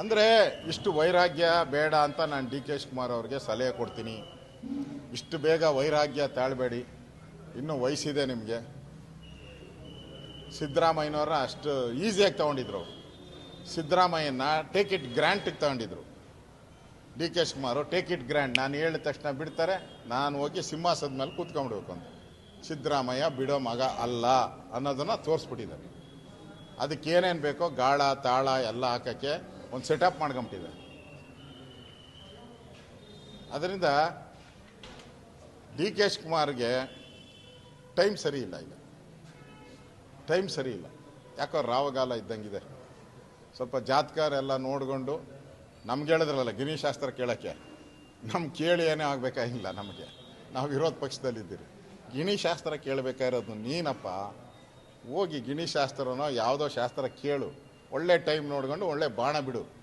ಅಂದರೆ ಇಷ್ಟು ವೈರಾಗ್ಯ ಬೇಡ ಅಂತ ನಾನು ಡಿ ಕೆ ಕುಮಾರ್ ಅವ್ರಿಗೆ ಸಲಹೆ ಕೊಡ್ತೀನಿ. ಇಷ್ಟು ಬೇಗ ವೈರಾಗ್ಯ ತಾಳ್ಬೇಡಿ. ಇನ್ನೂ ವಯಸ್ಸಿದೆ ನಿಮಗೆ. ಸಿದ್ದರಾಮಯ್ಯನವ್ರ ಅಷ್ಟು ಈಸಿಯಾಗಿ ತಗೊಂಡಿದ್ರು ಸಿದ್ದರಾಮಯ್ಯನ ಟೇಕ್ ಇಟ್ ಗ್ರ್ಯಾಂಟಿಗೆ ತಗೊಂಡಿದ್ರು. D K Shivakumar take it grant ನಾನು ಹೇಳಿದ ತಕ್ಷಣ ಬಿಡ್ತಾರೆ, ನಾನು ಹೋಗಿ ಸಿಂಹಾಸದ ಮೇಲೆ ಕೂತ್ಕೊಂಡ್ಬಿಡ್ಬೇಕು ಅಂತ. ಸಿದ್ದರಾಮಯ್ಯ ಬಿಡೋ ಮಗ ಅಲ್ಲ ಅನ್ನೋದನ್ನು ತೋರಿಸ್ಬಿಟ್ಟಿದ್ದಾರೆ. ಅದಕ್ಕೆ ಏನೇನು ಬೇಕೋ ಗಾಳ, ತಾಳ ಎಲ್ಲ ಹಾಕೋಕ್ಕೆ ಒಂದು ಸೆಟಪ್ ಮಾಡ್ಕೊಂಬಿಟ್ಟಿದ್ದಾರೆ. ಅದರಿಂದ ಡಿ ಕೆ ಕುಮಾರ್ಗೆ ಟೈಮ್ ಸರಿ ಇಲ್ಲ ಈಗ. ಟೈಮ್ ಸರಿ ಇಲ್ಲ. ಯಾಕೋ ರಾವಗಾಲ ಇದ್ದಂಗಿದೆ. ಸ್ವಲ್ಪ ಜಾತಕರೆಲ್ಲ ನೋಡಿಕೊಂಡು ನಮ್ಗೆ ಹೇಳಿದ್ರಲ್ಲ ಗಿರೀಶಾಸ್ತ್ರ ಕೇಳೋಕ್ಕೆ. ನಮ್ಗೆ ಕೇಳಿ ಏನೇ ಆಗಬೇಕಾಗಿಲ್ಲ ನಮಗೆ. ನಾವು ವಿರೋಧ ಪಕ್ಷದಲ್ಲಿದ್ದೀರಿ. ಗಿಣಿಶಾಸ್ತ್ರ ಕೇಳಬೇಕಾಗಿರೋದು ನೀನಪ್ಪ. ಹೋಗಿ ಗಿಣಿ ಶಾಸ್ತ್ರನೋ ಯಾವುದೋ ಶಾಸ್ತ್ರ ಕೇಳು. ಒಳ್ಳೆ ಟೈಮ್ ನೋಡ್ಕೊಂಡು ಒಳ್ಳೆ ಬಾಣ ಬಿಡು.